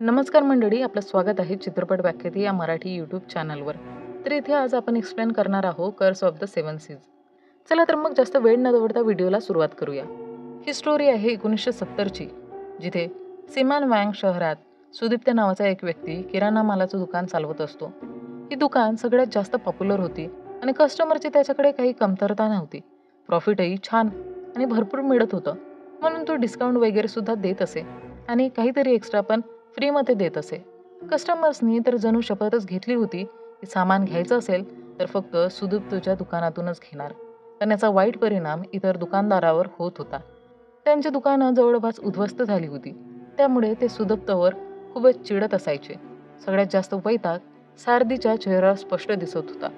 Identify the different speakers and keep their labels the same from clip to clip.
Speaker 1: नमस्कार मंडळी आपलं स्वागत आहे चित्रपट व्याख्याती या मराठी यूट्यूब चॅनलवर तर इथे आज आपण एक्सप्लेन करणार आहोत curse of the seven seas चला तर मग जास्त वेळ न दवडता व्हिडिओला सुरुवात करूया. ही स्टोरी आहे एकोणीसशे सत्तरची जिथे सिमान वँग शहरात सुदीप्त नावाचा एक व्यक्ती किराणा मालाचं दुकान चालवत असतो. ही दुकान सगळ्यात जास्त पॉप्युलर होती आणि कस्टमरची त्याच्याकडे काही कमतरता नव्हती. प्रॉफिटही छान आणि भरपूर मिळत होतं. म्हणून तो डिस्काउंट वगैरे सुद्धा देत असे आणि काहीतरी एक्स्ट्रा पण फ्रीमध्ये देत असे. कस्टमर्सनी तर जणू शपथच घेतली होती की सामान घ्यायचं असेल तर फक्त सुदीप्तच्या दुकानातूनच घेणार. पण याचा वाईट परिणाम इतर दुकानदारावर होत होता. त्यांची दुकानं जवळपास उद्ध्वस्त झाली होती. त्यामुळे ते सुदप्तवर खूपच चिडत असायचे. सगळ्यात जास्त वैताग सारदीच्या चेहऱ्यावर स्पष्ट दिसत होता.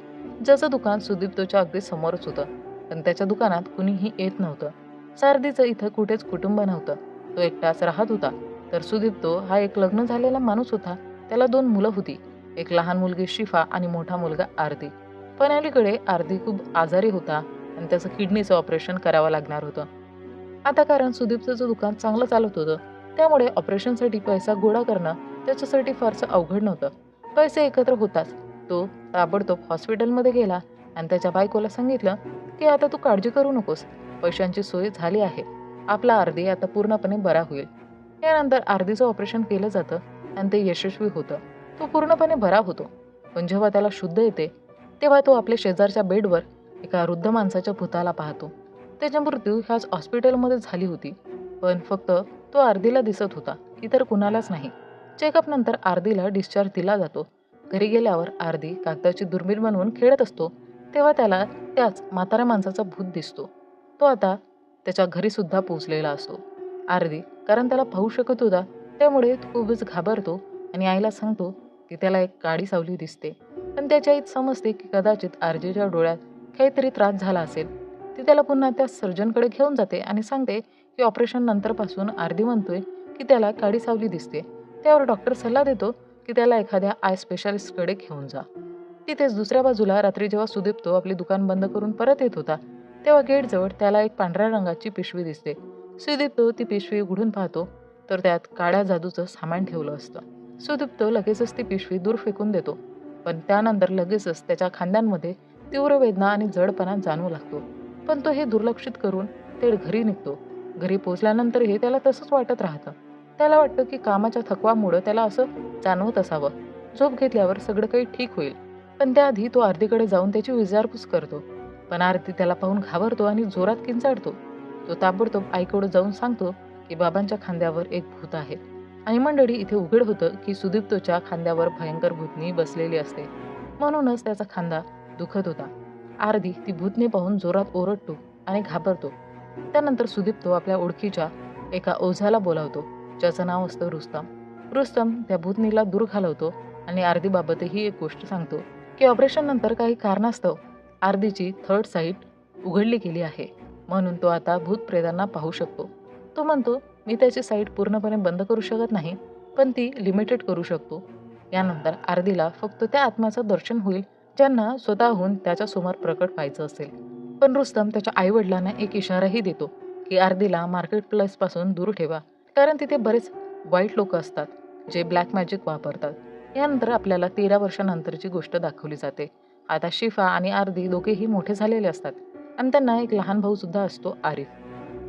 Speaker 1: ज्याचं दुकान सुदीप्तच्या अगदी समोरच होतं पण त्याच्या दुकानात कुणीही येत नव्हतं. सारदीचं इथं कुठेच कुटुंब नव्हतं. तो एकटाच राहत होता. तर सुदीप्तो हा एक लग्न झालेला माणूस होता. त्याला दोन मुलं होती. एक लहान मुलगी शिफा आणि मोठा मुलगा आरती. पण अलीकडे आरती खूप आजारी होता आणि त्याचं किडनीचं ऑपरेशन करावं लागणार होतं. आता कारण सुदीपचं दुकान चांगलं चालत होतं त्यामुळे ऑपरेशनसाठी पैसा गोळा करणं त्याच्यासाठी फारसं अवघड नव्हतं. पैसे एकत्र होताच. तो ताबडतोब हॉस्पिटलमध्ये गेला आणि त्याच्या बायकोला सांगितलं की आता तू काळजी करू नकोस. पैशांची सोय झाली आहे. आपला अर्धी आता पूर्णपणे बरा होईल. यानंतर आरतीचं ऑपरेशन केलं जातं आणि ते यशस्वी होतं. तो पूर्णपणे बरा होतो. पण जेव्हा त्याला शुद्ध येते तेव्हा तो आपल्या शेजारच्या बेडवर एका वृद्ध माणसाच्या भूताला पाहतो. त्याची मृत्यू ह्याच हॉस्पिटलमध्ये झाली होती. पण फक्त तो आरदीला दिसत होता इतर कुणालाच नाही. चेकअप नंतर आरदीला डिस्चार्ज दिला जातो. घरी गेल्यावर आरदी कागदाची दुर्मिळ बनवून खेळत असतो. तेव्हा त्याला त्याच म्हाताऱ्या माणसाचा भूत दिसतो. तो आता त्याच्या घरीसुद्धा पोचलेला असतो. अर्धी कारण त्याला पाहू शकत होता. त्यामुळे तो खूपच घाबरतो आणि आईला सांगतो की त्याला एक काळी सावली दिसते. पण त्याच्या आईत समजते की कदाचित आरजेच्या डोळ्यात काहीतरी त्रास झाला असेल. ती त्याला पुन्हा त्या सर्जनकडे घेऊन जाते आणि सांगते की ऑपरेशन नंतरपासून आरदी म्हणतोय की त्याला काळी सावली दिसते. त्यावर डॉक्टर सल्ला देतो की त्याला एखाद्या आय स्पेशालिस्टकडे घेऊन जा. तिथेच दुसऱ्या बाजूला रात्री जेव्हा सुदीप्तो आपले दुकान बंद करून परत येत होता तेव्हा गेटजवळ त्याला एक पांढऱ्या रंगाची पिशवी दिसते. सुदीप्त ती पिशवी उघडून पाहतो तर त्यात काळ्या जादूचं सामान ठेवलं असतं. सुदीप्त लगेचच ती पिशवी दूर फेकून देतो पण त्यानंतर लगेचच त्याच्या खांद्यांमध्ये तीव्र वेदना आणि जडपणा जाणवू लागतो. पण तो हे दुर्लक्षित करून ते घरी निघतो. घरी पोचल्यानंतरही त्याला तसंच वाटत राहतं. त्याला वाटतं की कामाच्या थकवामुळं त्याला असं जाणवत असावं. झोप घेतल्यावर सगळं काही ठीक होईल. पण त्याआधी तो आरतीकडे जाऊन त्याची विचारपूस करतो. पण आरती त्याला पाहून घाबरतो आणि जोरात किंचाळतो. तो ताबडतोब आईकडे जाऊन सांगतो की बाबांच्या खांद्यावर एक भूत आहे. आणि मंडळी इथे उघड होतं की सुदीप्तोच्या खांद्यावर भयंकर भूतनी बसलेली असते. म्हणूनच त्याचा खांदा दुखत होता. आरदी ती भूतने पाहून जोरात ओरडतो आणि घाबरतो. त्यानंतर सुदीप्तो आपल्या ओळखीच्या एका ओझ्याला बोलावतो. ज्याचं नाव असतं रुस्तम. रुस्तम त्या भूतनीला दूर घालवतो आणि आरदीबाबतही एक गोष्ट सांगतो की ऑपरेशननंतर काही कारणास्तव आरदीची थर्ड साईट उघडली गेली आहे. म्हणून तो आता भूतप्रेतांना पाहू शकतो. तो म्हणतो मी त्याची साईट पूर्णपणे बंद करू शकत नाही पण ती लिमिटेड करू शकतो. यानंतर आरदीला फक्त त्या आत्म्याचं दर्शन होईल ज्यांना स्वतःहून त्याच्यासमोर प्रकट व्हायचं असेल. पण रुस्तम त्याच्या आईवडिलांना एक इशाराही देतो की आरदीला मार्केट प्लेसपासून दूर ठेवा कारण तिथे बरेच वाईट लोक असतात जे ब्लॅक मॅजिक वापरतात. यानंतर आपल्याला तेरा वर्षानंतरची गोष्ट दाखवली जाते. आता शिफा आणि आरदी दोघेही मोठे झालेले असतात. आणि त्यांना एक लहान भाऊ सुद्धा असतो आरिफ.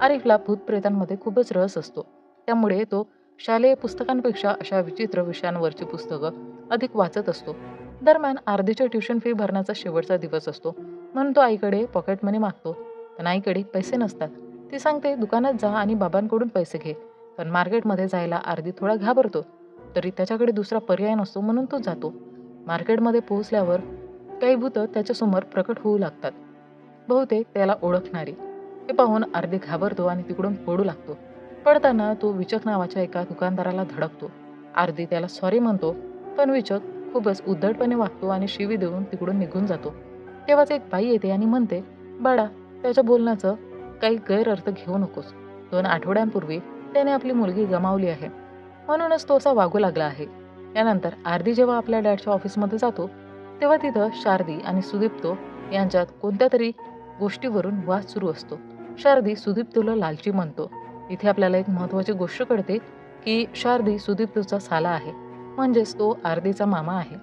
Speaker 1: आरिफला भूतप्रेतांमध्ये खूपच रस असतो. त्यामुळे तो शालेय पुस्तकांपेक्षा अशा विचित्र विषयांवरची पुस्तकं अधिक वाचत असतो. दरम्यान आरदीच्या ट्युशन फी भरण्याचा शेवटचा दिवस असतो. म्हणून तो आईकडे पॉकेट मनी मागतो. पण आईकडे पैसे नसतात. ती सांगते दुकानात जा आणि बाबांकडून पैसे घे. पण मार्केटमध्ये जायला आरदी थोडा घाबरतो. तरी त्याच्याकडे दुसरा पर्याय नसतो म्हणून तो जातो. मार्केटमध्ये पोहोचल्यावर काही भूतं त्याच्यासमोर प्रकट होऊ लागतात. बहुतेक त्याला ओळखणारी. हे पाहून अर्धे घाबरतो आणि तिकडून पडू लागतो. पडताना तो विचक नावाच्या एका दुकानदाराला धडकतो. अर्धी त्याला सॉरी म्हणतो पण विचक खूपच उद्धटपणे वागतो आणि शिवी देऊन तिकडून निघून जातो. तेव्हाच एक बाई येते आणि म्हणते बाळा त्याच्या बोलण्याचं काही गैरअर्थ घेऊ नकोस. दोन आठवड्यांपूर्वी त्याने आपली मुलगी गमावली आहे. म्हणूनच तो असा वागू लागला आहे. यानंतर आरदी जेव्हा आपल्या डॅडच्या ऑफिसमध्ये जातो तेव्हा तिथं शारदी आणि सुदीप्तो यांच्यात कोणत्या तरी गोष्टीवरून वाद सुरू असतो. शारदी सुदीप्तोला लालची म्हणतो. इथे आपल्याला एक महत्त्वाची गोष्ट कळते की शारदी सुदीप्तचा साला आहे. म्हणजेच तो आरदीचा मामा आहे.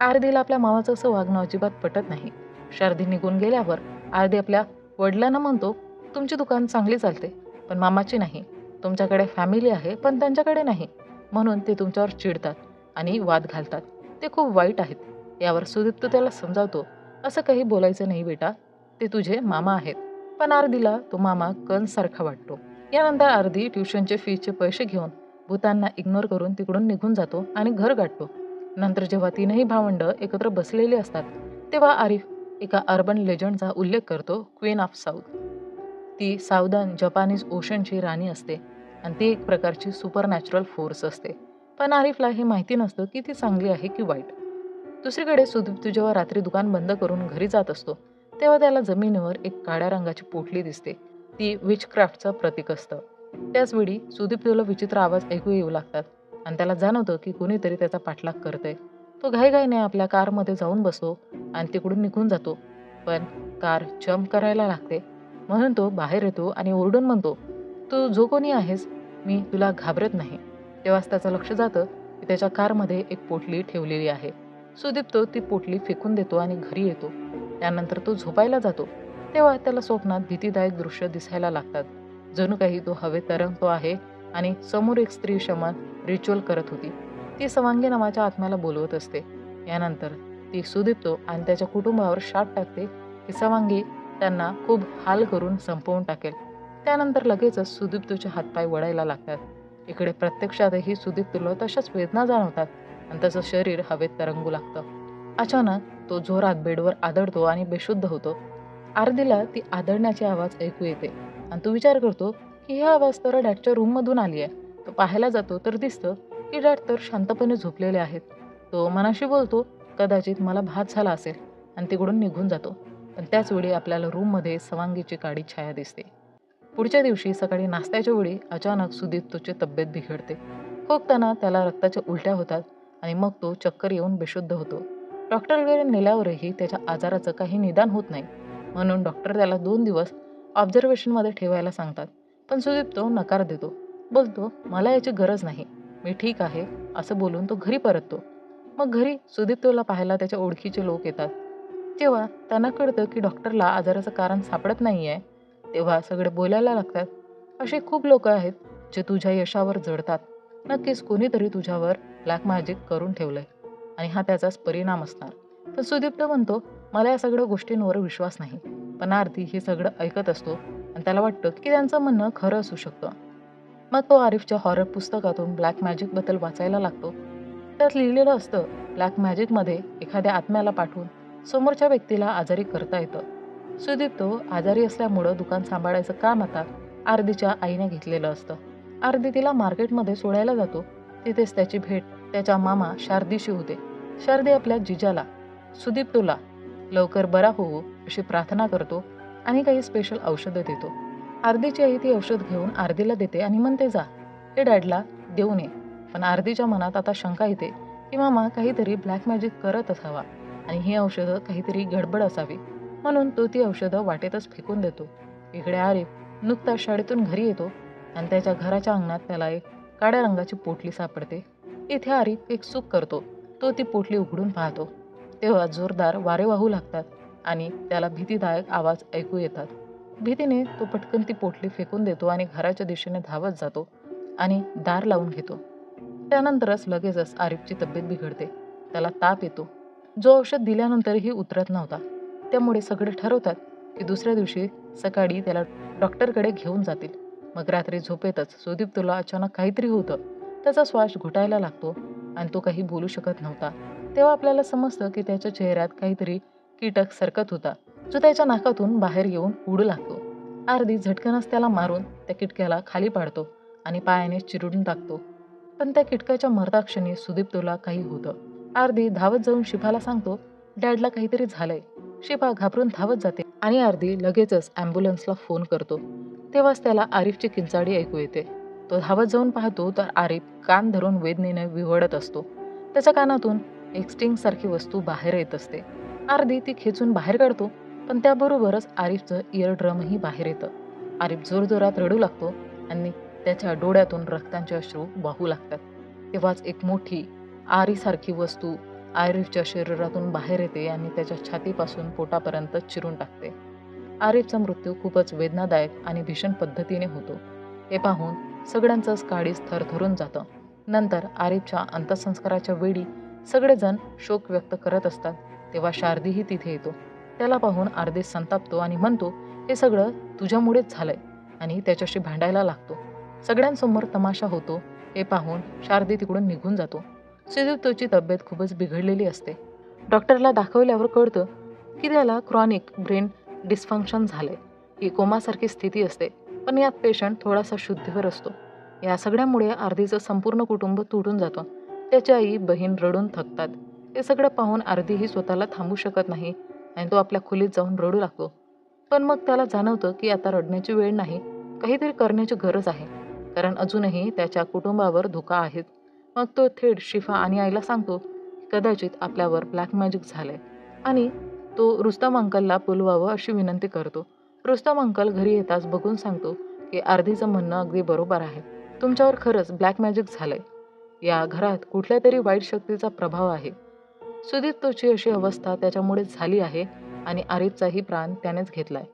Speaker 1: आरदीला आपल्या मामाचं असं वागणं अजिबात पटत नाही. शारदी निघून गेल्यावर आरदी आपल्या वडिलांना म्हणतो तुमची दुकान चांगली चालते पण मामाची नाही. तुमच्याकडे फॅमिली आहे पण त्यांच्याकडे नाही. म्हणून ते तुमच्यावर चिडतात आणि वाद घालतात. ते खूप वाईट आहेत. यावर सुदीप्तू त्याला समजावतो असं काही बोलायचं नाही बेटा. ते तुझे मामा आहेत. पण आरदीला तो मामा कणसारखा वाटतो. यानंतर आरदी ट्युशनचे फीचे पैसे घेऊन भूतांना इग्नोर करून तिकडून निघून जातो आणि घर गाठतो. नंतर जेव्हा तीनही भावंड एकत्र बसलेली असतात तेव्हा आरिफ एका अर्बन लेजंडचा उल्लेख करतो क्वीन ऑफ साऊथ. ती सावधान जपानीज ओशनची राणी असते आणि ती एक प्रकारची सुपर नॅचरल फोर्स असते. पण आरिफला हे माहिती नसतं की ती चांगली आहे की वाईट. दुसरीकडे सुदीप्त जेव्हा रात्री दुकान बंद करून घरी जात असतो तेव्हा त्याला जमिनीवर एक काळ्या रंगाची पोटली दिसते. ती विचक्राफ्टचं प्रतीक असतं. त्याचवेळी सुदीप तुला विचित्र आवाज ऐकू येऊ लागतात आणि त्याला जाणवतं की कोणीतरी त्याचा पाठलाग करतंय. तो घाईघाईने आपल्या कारमध्ये जाऊन बसतो आणि तिकडून निघून जातो. पण कार जम्प करायला लागते. म्हणून तो बाहेर येतो आणि ओरडून म्हणतो तू जो कोणी आहेस मी तुला घाबरत नाही. तेव्हाच त्याचं लक्ष जातं की त्याच्या कारमध्ये एक पोटली ठेवलेली आहे. सुदीप तो ती पोटली फेकून देतो आणि घरी येतो. त्यानंतर तो झोपायला जातो. तेव्हा त्याला स्वप्नात भीतीदायक दृश्य दिसायला लागतात. जणू काही तो हवेत तरंगतो आहे आणि समोर एक स्त्री शमन रिच्युअल करत होती. ती सवांगी नावाच्या आत्म्याला बोलवत असते. यानंतर ती सुदीप्तो आणि त्याच्या कुटुंबावर शाप टाकते. की सवांगी त्यांना खूप हाल करून संपवून टाकेल. त्यानंतर लगेचच सुदीप्तोचे हातपाय वळायला लागतात. इकडे प्रत्यक्षातही सुदीप्तुला तशाच वेदना जाणवतात आणि त्याचं शरीर हवेत तरंगू लागतं. अचानक तो जोरात बेडवर आदळतो आणि बेशुद्ध होतो. आरदीला ती आदळण्याची आवाज ऐकू येते. आणि तो विचार करतो की हे आवाज तर डॅटच्या रूममधून आली आहे तो पाहायला जातो तर दिसतं की डॅट तर शांतपणे झोपलेले आहेत. तो मनाशी बोलतो कदाचित मला भात झाला असेल. आणि तिकडून निघून जातो. पण त्याचवेळी आपल्याला रूममध्ये सवांगीची काळी छाया दिसते. पुढच्या दिवशी सकाळी नाश्त्याच्या वेळी अचानक सुदीप्तोची तब्येत बिघडते. खोकताना त्याला रक्ताच्या उलट्या होतात आणि मग तो चक्कर येऊन बेशुद्ध होतो. डॉक्टरकडे नेल्यावरही त्याच्या आजाराचं काही निदान होत नाही. म्हणून डॉक्टर त्याला दोन दिवस ऑब्झर्वेशनमध्ये ठेवायला सांगतात. पण सुदीप तो नकार देतो. बोलतो मला याची गरज नाही. मी ठीक आहे असं बोलून तो घरी परततो. मग घरी सुदीप्तोला पाहायला त्याच्या ओळखीचे लोक येतात. जेव्हा त्यांना कळतं की डॉक्टरला आजाराचं कारण सापडत नाही आहे तेव्हा सगळे बोलायला लागतात. असे खूप लोक आहेत जे तुझ्या यशावर जडतात. नक्कीच कोणीतरी तुझ्यावर ब्लॅक मॅजिक करून ठेवलंय. आणि हा त्याचाच परिणाम असणार. तर सुदीप्त म्हणतो मला या सगळ्या गोष्टींवर विश्वास नाही. पण आरती हे सगळं ऐकत असतो आणि त्याला वाटतं की त्यांचं म्हणणं खरं असू शकतं. मग तो आरिफच्या हॉरर पुस्तकातून ब्लॅक मॅजिकबद्दल वाचायला लागतो. त्यात लिहिलेलं असतं ब्लॅक मॅजिकमध्ये एखाद्या आत्म्याला पाठवून समोरच्या व्यक्तीला आजारी करता येतं. सुदीप तो आजारी असल्यामुळं दुकान सांभाळायचं काम आता आरदीच्या आईने घेतलेलं असतं. आरदी तिला मार्केटमध्ये सोडायला जातो. तिथेच त्याची भेट त्याच्या मामा शारदीशी होते. शारदी आपल्या जिजाला सुदीप तुला लवकर बरा होऊ अशी प्रार्थना करतो आणि काही स्पेशल औषधं देतो. आरदीची आई ती औषध घेऊन आरदीला देते आणि म्हणते जा हे डॅडला देऊ नये. पण आरदीच्या मनात आता शंका येते की मामा काहीतरी ब्लॅक मॅजिक करत असावा आणि ही औषधं काहीतरी गडबड असावी. म्हणून तो ती औषधं वाटेतच फेकून देतो. इकडे आरिफ नुकताच शाळेतून घरी येतो आणि त्याच्या घराच्या अंगणात त्याला एक काळ्या रंगाची पोटली सापडते. इथे आरिफ एक चूक करतो. तो ती पोटली उघडून पाहतो. तेव्हा जोरदार वारे वाहू लागतात आणि त्याला भीतीदायक आवाज ऐकू येतात. भीतीने तो पटकन ती पोटली फेकून देतो आणि घराच्या दिशेने धावत जातो आणि दार लावून घेतो. त्यानंतरच लगेचच आरिफची तब्येत बिघडते. त्याला ताप येतो. जो औषध दिल्यानंतरही उतरत नव्हता. त्यामुळे सगळे ठरवतात की दुसऱ्या दिवशी सकाळी त्याला डॉक्टरकडे घेऊन जातील. मग रात्री झोपेतच सुदीप तुला अचानक काहीतरी होतं. त्याचा श्वास घुटायला लागतो. आणि तो काही बोलू शकत नव्हता. तेव्हा आपल्याला समजतं की त्याच्या चेहऱ्यात काहीतरी कीटक सरकत होता. जो त्याच्या नाकातून बाहेर येऊन उडू लागतो. आरदी झटकनच त्याला मारून त्या किटक्याला खाली पाडतो आणि पायाने चिरडून टाकतो. पण त्या किटकाच्या मर्दाक्षणी सुदीप्तोला काही होतं. आरदी धावत जाऊन शिफाला सांगतो डॅडला काहीतरी झालंय. शिफा घाबरून धावत जाते आणि आरदी लगेचच ॲम्ब्युलन्सला फोन करतो. तेव्हाच त्याला आरिफची किंचाडी ऐकू येते. तो धावत जाऊन पाहतो तर आरिफ कान धरून वेदनेने विवडत असतो. त्याच्या कानातून एक स्टिंगसारखी वस्तू बाहेर येत असते. अर्धी ती खेचून बाहेर काढतो पण त्याबरोबरच आरिफचं इयर ड्रमही बाहेर येतं. आरिफ जोरजोरात रडू लागतो आणि त्याच्या डोळ्यातून रक्तांचे अश्रू वाहू लागतात. तेव्हाच एक मोठी आरीसारखी वस्तू आरिफच्या शरीरातून बाहेर येते आणि त्याच्या छातीपासून पोटापर्यंत चिरून टाकते. आरिफचा मृत्यू खूपच वेदनादायक आणि भीषण पद्धतीने होतो. हे पाहून सगळ्यांचंच काळीच थरथरून जातं. नंतर आरिफच्या अंत्यसंस्काराच्या वेळी सगळेजण शोक व्यक्त करत असतात तेव्हा शारदीही तिथे येतो. त्याला पाहून आरदेश संतापतो आणि म्हणतो हे सगळं तुझ्यामुळेच झालंय आणि त्याच्याशी भांडायला लागतो. सगळ्यांसमोर तमाशा होतो. हे पाहून शारदी तिकडून निघून जातो. सिद्धूतोची तब्येत खूपच बिघडलेली असते. डॉक्टरला दाखवल्यावर कळतं की त्याला क्रॉनिक ब्रेन डिस्फंक्शन झाले ही कोमासारखी स्थिती असते. पण यात पेशंट थोडासा शुद्धीवर असतो. या सगळ्यामुळे अर्धीचं संपूर्ण कुटुंब तुटून जातं. त्याची आई बहीण रडून थकतात. हे सगळं पाहून आरदीही स्वतःला थांबू शकत नाही आणि तो आपल्या खोलीत जाऊन रडू लागतो. पण मग त्याला जाणवतं की आता रडण्याची वेळ नाही. काहीतरी करण्याची गरज आहे. कारण अजूनही त्याच्या कुटुंबावर धोका आहेत मग तो थेट शिफा आणि आईला सांगतो कदाचित आपल्यावर ब्लॅक मॅजिक झालंय. आणि तो रुस्तम अंकलला बोलवावं अशी विनंती करतो. रुस्तम अंकल घरी येताच बघून सांगतो की आरधीचं म्हणणं अगदी बरोबर आहे. तुमच्यावर खरंच ब्लॅक मॅजिक झालंय. या घरात कुठल्या तरी वाईट शक्तीचा प्रभाव आहे. सुदीप्तोची अशी अवस्था त्याच्यामुळे झाली आहे आणि आरिफचाही प्राण त्यानेच घेतलाय.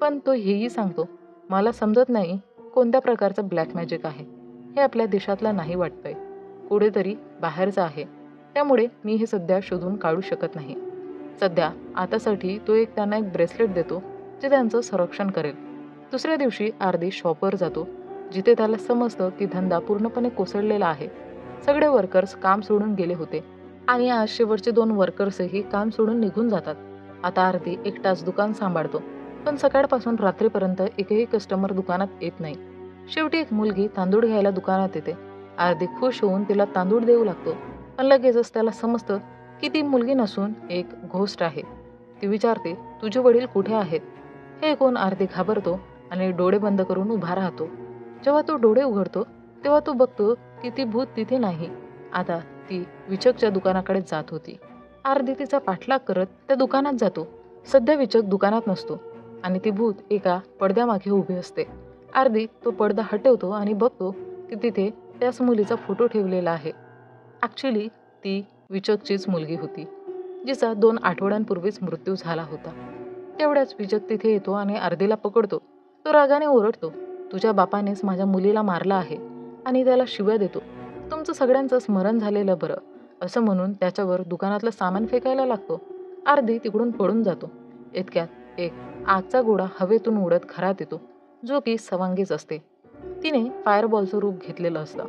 Speaker 1: पण तो हेही सांगतो मला समजत नाही कोणत्या प्रकारचं ब्लॅक मॅजिक आहे. हे आपल्या देशातला नाही वाटतंय. कुठेतरी बाहेरचं आहे. त्यामुळे मी हे सध्या शोधून काढू शकत नाही. सध्या आतासाठी तो एक त्यांना एक ब्रेसलेट देतो जे त्यांचं संरक्षण करेल. दुसऱ्या दिवशी आरदी शॉपवर जातो जिथे त्याला समजतं की धंदा पूर्णपणे कोसळलेला आहे. सगळे वर्कर्स काम सोडून गेले होते आणि आज शेवटचे दोन वर्कर्सही काम सोडून निघून जातात. आता आरती एकटाच दुकान सांभाळतो पण सकाळपासून रात्रीपर्यंत एकही कस्टमर दुकानात येत नाही. शेवटी एक मुलगी तांदूळ घ्यायला दुकानात येते. आरती खुश होऊन तिला तांदूळ देऊ लागतो पण लगेचच त्याला समजतं की ती मुलगी नसून एक घोस्ट आहे. ती विचारते तुझे वडील कुठे आहेत? हे ऐकून आरती घाबरतो आणि डोळे बंद करून उभा राहतो. जेव्हा तो डोळे उघडतो तेव्हा तो बघतो की ती भूत तिथे नाही. आता ती विचकच्या दुकानाकडे जात होती. आरती तिचा पाठलाग करत त्या दुकानात जातो. सध्या विचक दुकानात नसतो आणि ती भूत एका पडद्यामागे उभी असते. आरदी तो पडदा हटवतो आणि बघतो की तिथे त्याच मुलीचा फोटो ठेवलेला आहे. ॲक्च्युली ती विचकचीच मुलगी होती जिचा दोन आठवड्यांपूर्वीच मृत्यू झाला होता. तेवढ्याच विजत तिथे येतो आणि अर्धीला पकडतो. तो रागाने ओरडतो तुझ्या बापानेच माझ्या मुलीला मारला आहे आणि त्याला शिव्या देतो. तुमचं सगळ्यांचं स्मरण झालेलं बरं असं म्हणून त्याच्यावर दुकानातलं सामान फेकायला लागतो. अर्धी तिकडून पळून जातो. इतक्यात एक आगचा गोळा हवेतून उडत घरात येतो जो की सवांगीच असते. तिने फायरबॉलचं रूप घेतलेलं असतं.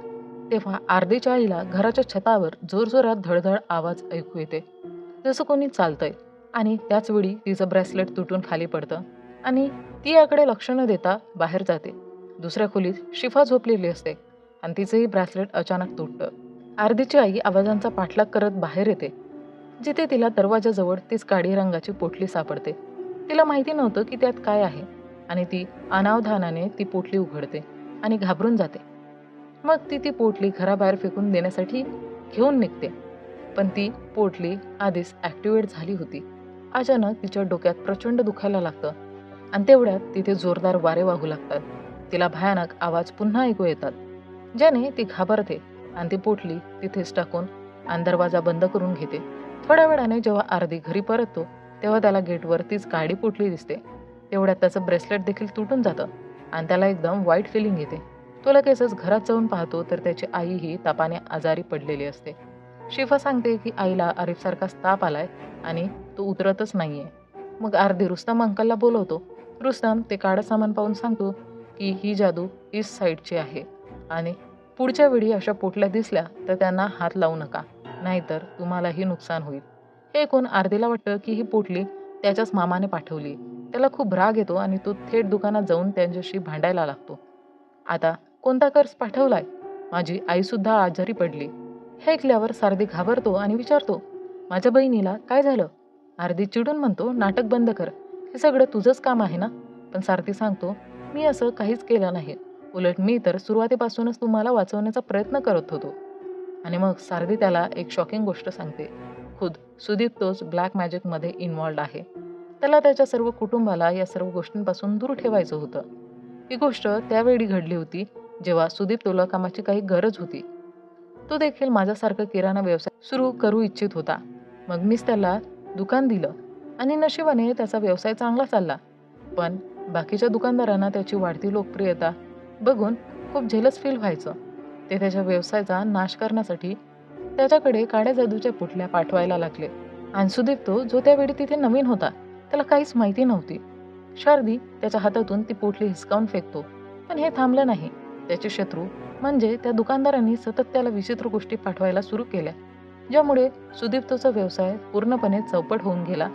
Speaker 1: तेव्हा आरतीच्या आईला घराच्या छतावर जोरजोरात धडधड आवाज ऐकू येते. जसं कोणी चालतंय. आणि त्याचवेळी तिचं ब्रेसलेट तुटून खाली पडतं आणि ती याकडे लक्ष न देता बाहेर जाते. दुसऱ्या खोलीत शिफा झोपलेली असते आणि तिचंही ब्रेसलेट अचानक तुटतं. आरदीची आई आवाजांचा पाठलाग करत बाहेर येते. जिथे तिला दरवाजाजवळ तीच काळी रंगाची पोटली सापडते. तिला माहिती नव्हतं की त्यात काय आहे आणि ती अनावधानाने ती पोटली उघडते आणि घाबरून जाते. मग ती ती पोटली घराबाहेर फेकून देण्यासाठी घेऊन निघते. पण ती पोटली आधीच ॲक्टिवेट झाली होती. अचानक तिच्या डोक्यात प्रचंड दुखायला लागतं. आणि तेवढ्यात तिथे जोरदार वारे वाहू लागतात. तिला भयानक आवाज पुन्हा ऐकू येतात. ज्याने ती घाबरते आणि ती पोटली तिथेच टाकून आणि दरवाजा बंद करून घेते. थोड्या वेळाने जेव्हा आरदी घरी परततो तेव्हा त्याला गेटवर तीच काडी पोटली दिसते. तेवढ्यात त्याचं ब्रेसलेट देखील तुटून जातं आणि त्याला एकदम वाईट फिलिंग येते. तो लगेचच घरात जाऊन पाहतो तर त्याची आई ही तापाने आजारी पडलेली असते. शिफा सांगते की आईला आरिफसारखाच ताप आलाय आणि तो उतरतच नाही आहे मग अर्धे रुस्ताम अंकलला बोलवतो रुस्ताम ते काळं सामान पाहून सांगतो की ही जादू ईस्ट साईडची आहे आणि पुढच्या वेळी अशा पोटल्या दिसल्या तर त्यांना हात लावू नका नाहीतर तुम्हालाही नुकसान होईल. हे ऐकून आरदीला वाटतं की ही पोटली त्याच्याच मामाने पाठवली. त्याला खूप राग येतो आणि तो थेट दुकानात जाऊन त्यांच्याशी भांडायला लागतो. आता कोणता कर्ज पाठवलाय? माझी आईसुद्धा आजारी पडली. हे ऐकल्यावर सारदी घाबरतो आणि विचारतो माझ्या बहिणीला काय झालं? आरदी चिडून म्हणतो नाटक बंद कर. हे सगळं तुझंच काम आहे ना? पण सारथी सांगतो मी असं काहीच केलं नाही. उलट मी तर सुरुवातीपासूनच तुम्हाला वाचवण्याचा प्रयत्न करत होतो. आणि मग सारदी त्याला एक शॉकिंग गोष्ट सांगते. खुद सुदीप तोच ब्लॅक मॅजिकमध्ये इन्वॉल्ड आहे. त्याला त्याच्या सर्व कुटुंबाला या सर्व गोष्टींपासून दूर ठेवायचं होतं. ही गोष्ट त्यावेळी घडली होती जेव्हा सुदीप तुला कामाची काही गरज होती. तो देखील माझ्यासारखा किराणा व्यवसाय सुरू करू इच्छित होता. मग मीच त्याला दुकान दिलं. आणि नशिबाने त्याचा व्यवसाय चांगला चालला. पण बाकीच्या दुकानदारांना त्याची वाढती लोकप्रियता बघून खूप झेलस फील व्हायचं. ते त्याच्या व्यवसायाचा नाश करण्यासाठी त्याच्याकडे काड्या जादूच्या पुटल्या पाठवायला लागले. आणि सुदीप तो जो त्यावेळी तिथे नवीन होता त्याला काहीच माहिती नव्हती. शारदी त्याच्या हातातून ती पोटली हिसकावून फेकतो. पण हे थांबलं नाही. त्याचे शत्रू म्हणजे त्या दुकानदारांनी सतत त्याला विचित्र गोष्टी पाठवायला सुरू केल्या. ज्यामुळे सुदीप्तोचा व्यवसाय पूर्णपणे चौपट होऊन गेला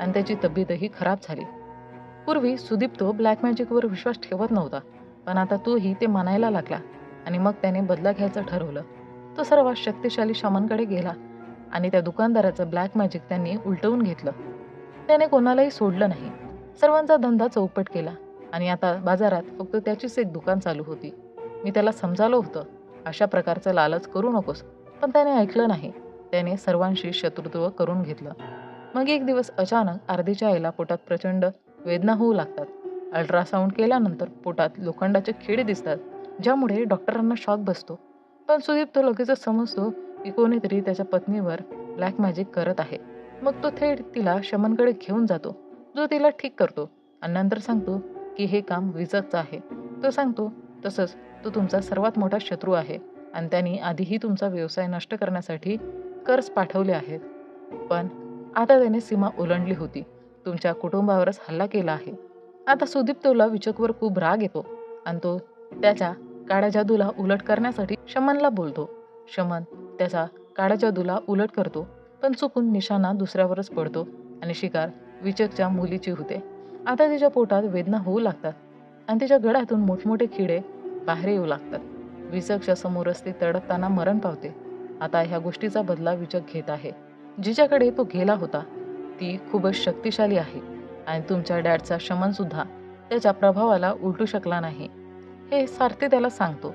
Speaker 1: आणि त्याची तब्येतही खराब झाली. पूर्वी सुदीप्तो ब्लॅक मॅजिकवर विश्वास ठेवत नव्हता पण आता तोही ते मानायला लागला आणि मग त्याने बदला घ्यायचं ठरवलं. तो सर्वात शक्तिशाली शमनकडे गेला आणि त्या दुकानदाराचं ब्लॅक मॅजिक त्यांनी उलटवून घेतलं. त्याने कोणालाही सोडलं नाही. सर्वांचा धंदा चौपट केला आणि आता बाजारात फक्त त्याचीच एक दुकान चालू होती. मी त्याला समजावलं होतं अशा प्रकारचं लालच करू नकोस. पण त्याने ऐकलं नाही. त्याने सर्वांशी शत्रुत्व करून घेतलं. मग एक दिवस अचानक आरतीच्या आईला पोटात प्रचंड वेदना होऊ लागतात. अल्ट्रासाऊंड केल्यानंतर पोटात लोखंडाचे खिळे दिसतात ज्यामुळे डॉक्टरांना शॉक बसतो. पण सुदीप तो लगेचच समजतो की कोणीतरी त्याच्या पत्नीवर ब्लॅक मॅजिक करत आहे. मग तो थेट तिला शमनकडे घेऊन जातो. जो तिला ठीक करतो आणि नंतर सांगतो की हे काम विजकचं आहे. तो सांगतो तसंच तो तुमचा सर्वात मोठा शत्रू आहे आणि त्यांनी आधीही तुमचा व्यवसाय नष्ट करण्यासाठी कर्ज पाठवले आहेत. पण आता त्याने सीमा ओलांडली होती. तुमच्या कुटुंबावरच हल्ला केला आहे. आता सुदीप तोला विचकवर खूप राग येतो आणि तो त्याच्या काळ्या जादूला उलट करण्यासाठी शमनला बोलतो. शमन त्याचा काळ्या जादूला उलट करतो पण चुकून निशाणा दुसऱ्यावरच पडतो आणि शिकार विचकच्या मुलीची होते. आता तिच्या पोटात वेदना होऊ लागतात आणि तिच्या गळ्यातून मोठमोठे किडे बाहेर येऊ लागतात. विचकच्या समोरच ती तडपताना मरण पावते. आता ह्या गोष्टीचा बदला विचक घेत आहे. जिच्याकडे तो गेला होता ती खूपच शक्तिशाली आहे आणि तुमच्या डॅडचा शमनसुद्धा त्याच्या प्रभावाला उलटू शकला नाही. हे सारथी त्याला सांगतो.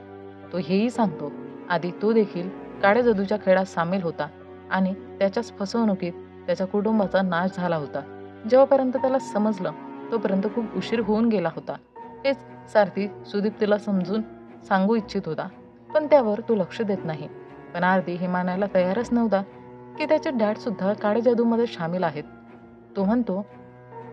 Speaker 1: तो हेही सांगतो. आधी तो देखील काळ्या जादूच्या खेळात सामील होता आणि त्याच्याच फसवणुकीत त्याच्या कुटुंबाचा नाश झाला होता. जेव्हापर्यंत त्याला समजलं तोपर्यंत खूप उशीर होऊन गेला होता. हेच सारथी सुदीप तिला समजून सांगू इच्छित होता. पण त्यावर तो लक्ष देत नाही. पण आरती हे मानायला तयारच नव्हता की त्याचे डॅडसुद्धा काळे जादूमध्ये सामील आहेत. तो म्हणतो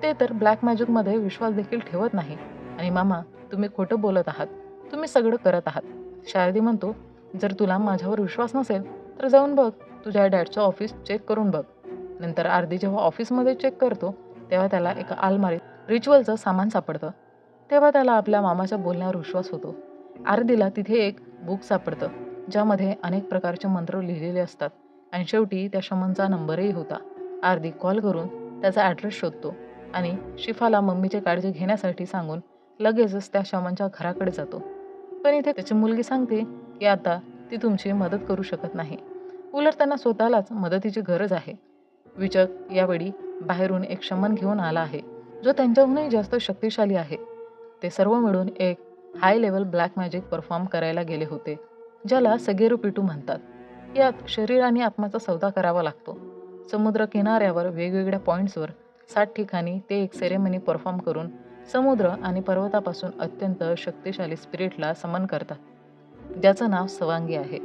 Speaker 1: ते तर ब्लॅक मॅजिकमध्ये विश्वास देखील ठेवत नाही. आणि मामा तुम्ही खोटं बोलत आहात. तुम्ही सगळं करत आहात. शारदी म्हणतो जर तुला माझ्यावर विश्वास नसेल तर जाऊन बघ. तुझ्या डॅडचं ऑफिस चेक करून बघ. नंतर आरती जेव्हा ऑफिसमध्ये चेक करतो तेव्हा त्याला एका आलमारीत रिच्युअलचं सामान सापडतं. तेव्हा त्याला आपल्या मामाच्या बोलण्यावर विश्वास होतो. आरतीला तिथे एक बुक सापडतं. ज्यामध्ये अनेक प्रकारचे मंत्र लिहिलेले असतात आणि शेवटी त्या शमनचा नंबरही होता. आरदी कॉल करून त्याचा ॲड्रेस शोधतो आणि शिफाला मम्मीची काळजी घेण्यासाठी सांगून लगेचच त्या शमनच्या घराकडे जातो. पण इथे त्याची मुलगी सांगते की आता ती तुमची मदत करू शकत नाही. उलट त्यांना स्वतःलाच मदतीची गरज आहे. विचक यावेळी बाहेरून एक शमन घेऊन आला आहे. जो त्यांच्याहूनही जास्त शक्तिशाली आहे. ते सर्व मिळून एक high level black magic perform करायला गेले होते. ज्याला सगेरू पिटू म्हणतात. यात शरीर आणि आत्माचा सौदा करावा लागतो. समुद्र किनाऱ्यावर वेगवेगळ्या पॉईंट्सवर सात ठिकाणी ते एक सेरेमनी परफॉर्म करून समुद्र आणि पर्वतापासून अत्यंत शक्तिशाली स्पिरिटला समन करतात. ज्याचं नाव सवांगी आहे.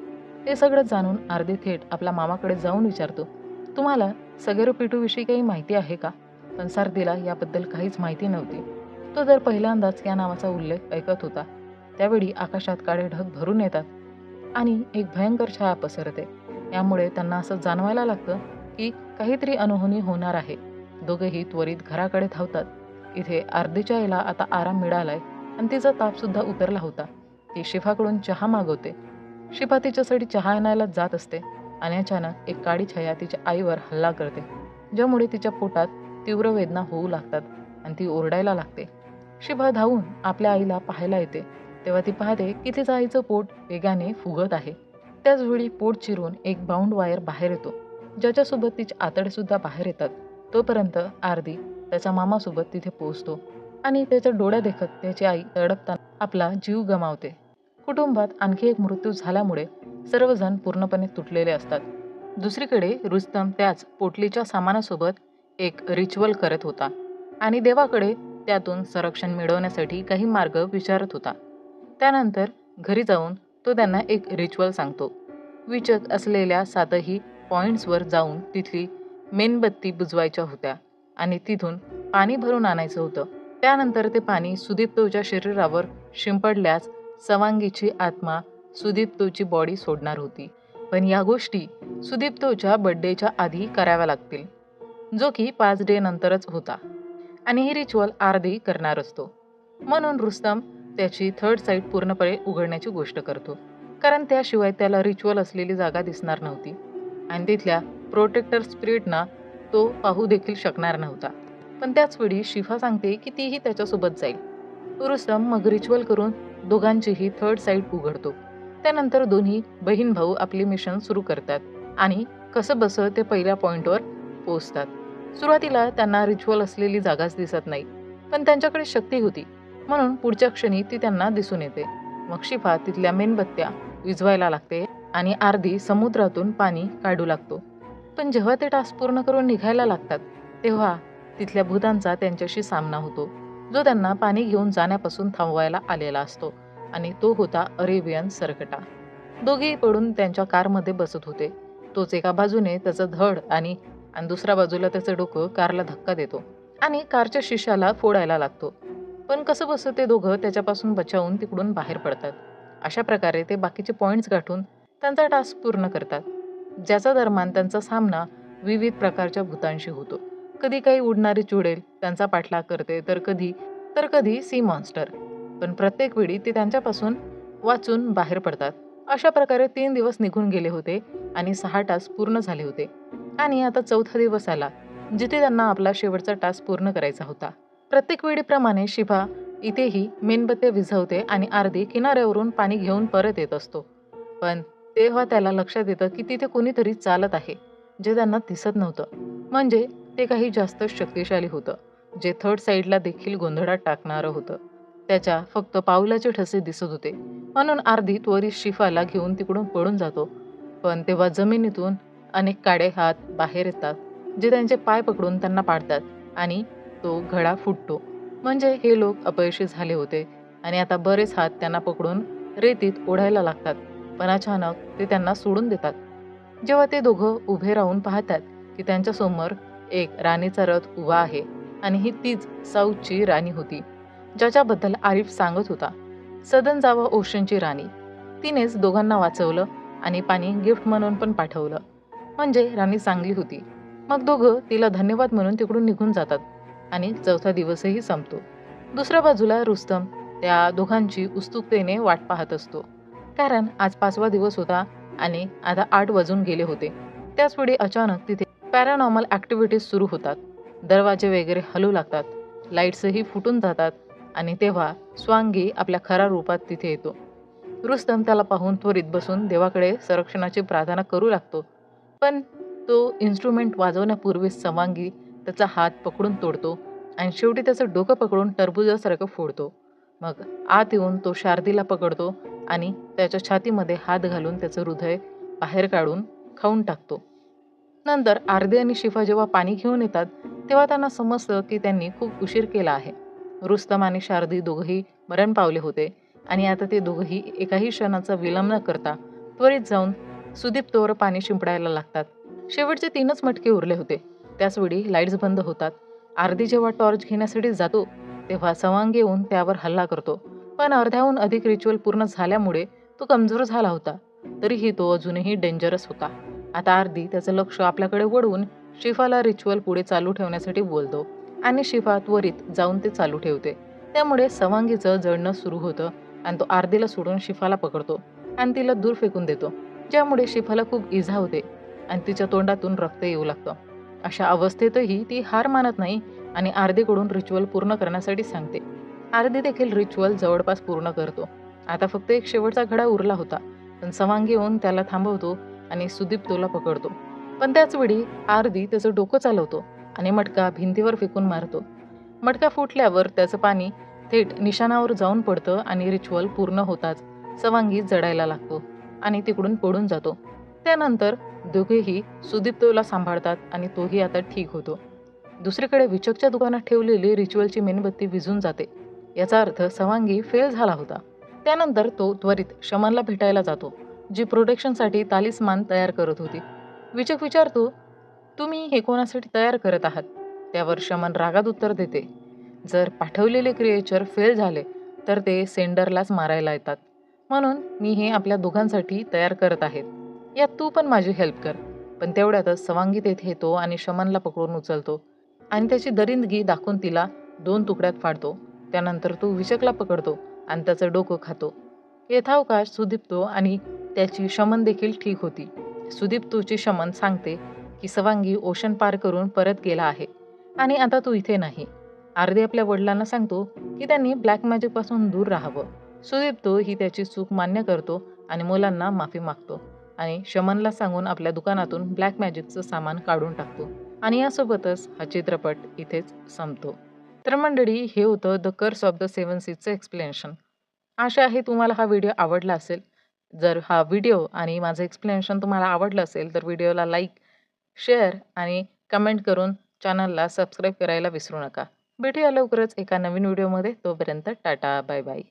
Speaker 1: ते सगळं जाणून अर्धी थेट आपल्या मामाकडे जाऊन विचारतो तुम्हाला सगेरू पिटूविषयी काही माहिती आहे का? पण सारदीला याबद्दल काहीच माहिती नव्हती. तो जर पहिल्यांदाच या नावाचा उल्लेख ऐकत होता त्यावेळी आकाशात काळे ढग भरून येतात. आणि एक भयंकर छाया पसरते. यामुळे त्यांना असं जाणवायला लागतं की काहीतरी अनहोनी होणार आहे. दोघेही त्वरित घराकडे धावतात. इथे आरतीच्या आईला आता आराम मिळालाय आणि तिचा तापसुद्धा उतरला होता. ती शिफाकडून चहा मागवते. शिफा तिच्यासाठी चहा आणायला जात असते आणि अचानक एक काळी छाया तिच्या आईवर हल्ला करते ज्यामुळे तिच्या पोटात तीव्र वेदना होऊ लागतात आणि ती ओरडायला लागते. शिफा धावून आपल्या आईला पाहायला येते. तेव्हा ती पाहते की तिचं आईचं पोट वेगाने फुगत आहे. त्याचवेळी पोट चिरून एक बाउंड वायर बाहेर येतो. ज्याच्यासोबत तिचे आतडेसुद्धा बाहेर येतात. तोपर्यंत आरदी त्याच्या मामासोबत तिथे पोहोचतो आणि त्याच्या डोळ्या देखत त्याची आई तडपताना आपला जीव गमावते. कुटुंबात आणखी एक मृत्यू झाल्यामुळे सर्वजण पूर्णपणे तुटलेले असतात. दुसरीकडे रुस्तम त्याच पोटलीच्या सामानासोबत एक रिच्युअल करत होता आणि देवाकडे त्यातून संरक्षण मिळवण्यासाठी काही मार्ग विचारत होता. त्यानंतर घरी जाऊन तो त्यांना एक रिच्युअल सांगतो. विचक असलेल्या सातही पॉईंट्सवर जाऊन तिथली मेणबत्ती बुजवायच्या होत्या आणि तिथून पाणी भरून आणायचं होतं. त्यानंतर ते पाणी सुदीप्तोच्या शरीरावर शिंपडल्यास सवांगीची आत्मा सुदीप्तोची बॉडी सोडणार होती. पण या गोष्टी सुदीप्तोच्या बड्डेच्या आधी कराव्या लागतील. जो की पाच डे नंतरच होता. आणि ही रिच्युअल आरदी करणार असतो. म्हणून रुस्तम त्याची थर्ड साईड पूर्णपणे उघडण्याची गोष्ट करतो. कारण त्याशिवाय त्याला रिच्युअल असलेली जागा दिसणार नव्हती. आणि तिथल्या प्रोटेक्टर स्पिरिटना तो पाहू देखील शकणार नव्हता. पण त्याच वेळी शिफा सांगते की तीही त्याच्यासोबत जाईल. रुस्तम मग रिच्युअल करून दोघांचीही थर्ड साईड उघडतो. त्यानंतर दोन्ही बहीण भाऊ आपले मिशन सुरू करतात आणि कसं बसं ते पहिल्या पॉईंटवर पोहोचतात. सुरुवातीला त्यांना रिच्युअल असलेली जागाच दिसत नाही. पण त्यांच्याकडे शक्ती होती. म्हणून पुढच्या क्षणी ती त्यांना दिसून येते. मग शिफा तिथल्या मेणबत्त्या विझवायला लागते आणि आर्धी समुद्रातून पाणी काढू लागतो. पण जेव्हा ते टास्क पूर्ण करून निघायला लागतात तेव्हा तिथल्या भूतांचा त्यांच्याशी सामना होतो. जो त्यांना पाणी घेऊन जाण्यापासून थांबवायला आलेला असतो आणि तो होता अरेबियन सरकटा. दोघेही पडून त्यांच्या कारमध्ये बसत होते. तोच एका बाजूने त्याचं धड आणि आणि दुसऱ्या बाजूला त्याचं डोकं कारला धक्का देतो आणि कारच्या शिशाला फोडायला लागतो. पण कसं बसं ते दोघं त्याच्यापासून बचावून तिकडून बाहेर पडतात. अशा प्रकारे ते बाकीचे पॉईंट्स गाठून त्यांचा टास्क पूर्ण करतात. ज्याचा दरम्यान त्यांचा सामना विविध प्रकारच्या भूतांशी होतो. कधी काही उडणारी चुडेल त्यांचा पाठलाग करते तर कधी तर कधी सी मॉन्स्टर पण प्रत्येक वेळी ते त्यांच्यापासून वाचून बाहेर पडतात. अशा प्रकारे तीन दिवस निघून गेले होते आणि सहा टास्क पूर्ण झाले होते. आणि आता चौथा दिवस आला जिथे त्यांना आपला शेवटचा टास्क पूर्ण करायचा होता. प्रत्येक वेळीप्रमाणे शिफा इथेही मेणबत्त्या विझवते आणि आरदी किनाऱ्यावरून पाणी घेऊन परत येत असतो. पण तेव्हा त्याला लक्षात येतं की तिथे कोणीतरी चालत आहे जे त्यांना दिसत नव्हतं. म्हणजे ते काही जास्त शक्तिशाली होतं जे थर्ड साईडला देखील गोंधळात टाकणारं होतं. त्याच्या फक्त पावलाचे ठसे दिसत होते. म्हणून अर्धी त्वरित शिफाला घेऊन तिकडून पळून जातो. पण तेव्हा जमिनीतून अनेक काडे हात बाहेर येतात जे त्यांचे पाय पकडून त्यांना पाडतात आणि तो घडा फुटतो. म्हणजे हे लोक अपयशी झाले होते आणि आता बरेच हात त्यांना पकडून रेतीत ओढायला लागतात. पण अचानक ते त्यांना सोडून देतात. जेव्हा ते दोघं उभे राहून पाहतात की त्यांच्यासमोर एक राणीचा रथ उभा आहे आणि ही तीच साऊथची राणी होती ज्याच्याबद्दल आरिफ सांगत होता. सदन जावा ओशनची राणी. तिनेच दोघांना वाचवलं आणि पाणी गिफ्ट म्हणून पण पाठवलं. म्हणजे राणी चांगली होती. मग दोघं तिला धन्यवाद म्हणून तिकडून निघून जातात. आणि चौथा दिवसही संपतो. दुसऱ्या बाजूला रुस्तम त्या दोघांची उत्सुकतेने वाट पाहत असतो. कारण आज पाचवा दिवस होता आणि आता आठ वाजून गेले होते. त्याचवेळी अचानक तिथे पॅरानॉर्मल ॲक्टिव्हिटीज सुरू होतात. दरवाजे वगैरे हलू लागतात. लाईट्सही फुटून जातात आणि तेव्हा स्वांगी आपल्या खऱ्या रूपात तिथे येतो. रुस्तम त्याला पाहून त्वरित बसून देवाकडे संरक्षणाची प्रार्थना करू लागतो. पण तो इन्स्ट्रुमेंट वाजवण्यापूर्वीच सवांगी त्याचा हात पकडून तोडतो आणि शेवटी त्याचं डोकं पकडून टरबुजासारखं फोडतो. मग आत येऊन तो शारदीला पकडतो आणि त्याच्या छातीमध्ये हात घालून त्याचं हृदय बाहेर काढून खाऊन टाकतो. नंतर आरदी आणि शिफा जेव्हा पाणी घेऊन येतात तेव्हा त्यांना समजतं की त्यांनी खूप उशीर केला आहे. रुस्तम आणि शारदी दोघंही मरण पावले होते आणि आता ते दोघंही एकाही क्षणाचा विलंब न करता त्वरित जाऊन सुदीप्तोवर पाणी शिंपडायला लागतात. शेवटचे तीनच मटके उरले होते. त्याचवेळी लाईट्स बंद होतात. आरती जेव्हा टॉर्च घेण्यासाठी जातो तेव्हा सवांग येऊन त्यावर हल्ला करतो. पण अर्ध्याहून अधिक रिच्युअल पूर्ण झाल्यामुळे तो कमजोर झाला होता. तरीही तो अजूनही डेंजरस होता. आता आरदी त्याचं लक्ष आपल्याकडे वळवून शिफाला रिच्युअल पुढे चालू ठेवण्यासाठी बोलतो आणि शिफा त्वरित जाऊन ते चालू ठेवते. त्यामुळे सवांगीचं जळणं सुरू होतं आणि तो आरदीला सोडून शिफाला पकडतो आणि तिला दूर फेकून देतो ज्यामुळे शिफाला खूप इजा होते आणि तिच्या तोंडातून रक्त येऊ लागतं. अशा अवस्थेतही ती हार मानत नाही आणि आरदीकडून रिच्युअल पूर्ण करण्यासाठी सांगते. आरदी देखील रिच्युअल जवळपास पूर्ण करतो. आता फक्त एक शेवटचा घडा उरला होता. पण सवांगी येऊन त्याला थांबवतो आणि सुदीप्तोला पकडतो. पण त्याचवेळी आरदी त्याचं डोकं चालवतो आणि मटका भिंतीवर फेकून मारतो. मटका फुटल्यावर त्याचं पाणी थेट निशाणावर जाऊन पडतं आणि रिच्युअल पूर्ण होताच सवांगी जडायला लागतो आणि तिकडून पडून जातो. त्यानंतर दोघेही सुदीप्तोला सांभाळतात आणि तोही आता ठीक होतो. दुसरीकडे विचकच्या दुकानात ठेवलेली रिच्युअलची मेणबत्ती विझून जाते. याचा अर्थ सवांगी फेल झाला होता. त्यानंतर तो त्वरित शमनला भेटायला जातो जी प्रोटेक्शनसाठी तालिस्मान तयार करत होती. विचक विचारतो तुम्ही हे कोणासाठी तयार करत आहात? त्यावर शमन रागात उत्तर देते जर पाठवलेले क्रिएचर फेल झाले तर ते सेंडरलाच मारायला येतात. म्हणून मी हे आपल्या दोघांसाठी तयार करत आहेत यात तू पण माझी हेल्प कर. पण तेवढ्यातच सवांगी तेथे येतो आणि शमनला पकडून उचलतो. आणि त्याची दरिंदगी दाखवून तिला दोन तुकड्यात फाडतो. त्यानंतर तो विचकला पकडतो आणि त्याचं डोकं खातो. येथावकाश सुदीप्तो आणि त्याची शमन देखील ठीक होती. सुदीप्तोची शमन सांगते की सवांगी ओशन पार करून परत गेला आहे. आणि आता तू इथे नाही. आरदी आपल्या वडिलांना सांगतो की त्यांनी ब्लॅक मॅजिकपासून दूर राहावं. सुदीप्तो ही त्याची चूक मान्य करतो आणि मुलांना माफी मागतो. आणि शमनला सांगून आपल्या दुकानातून ब्लॅक मॅजिकचं सामान काढून टाकतो. आणि यासोबतच हा चित्रपट इथेच संपतो. तर मंडळी हे होतं the curse of the seven सीजचं explanation आशा आहे तुम्हाला हा व्हिडिओ आवडला असेल. जर हा व्हिडिओ आणि माझं एक्सप्लेनेशन तुम्हाला आवडलं असेल तर व्हिडिओला लाईक शेअर आणि कमेंट करून चॅनलला सबस्क्राईब करायला विसरू नका. भेटूया लवकरच एका नवीन व्हिडिओमध्ये. तोपर्यंत टाटा बाय बाय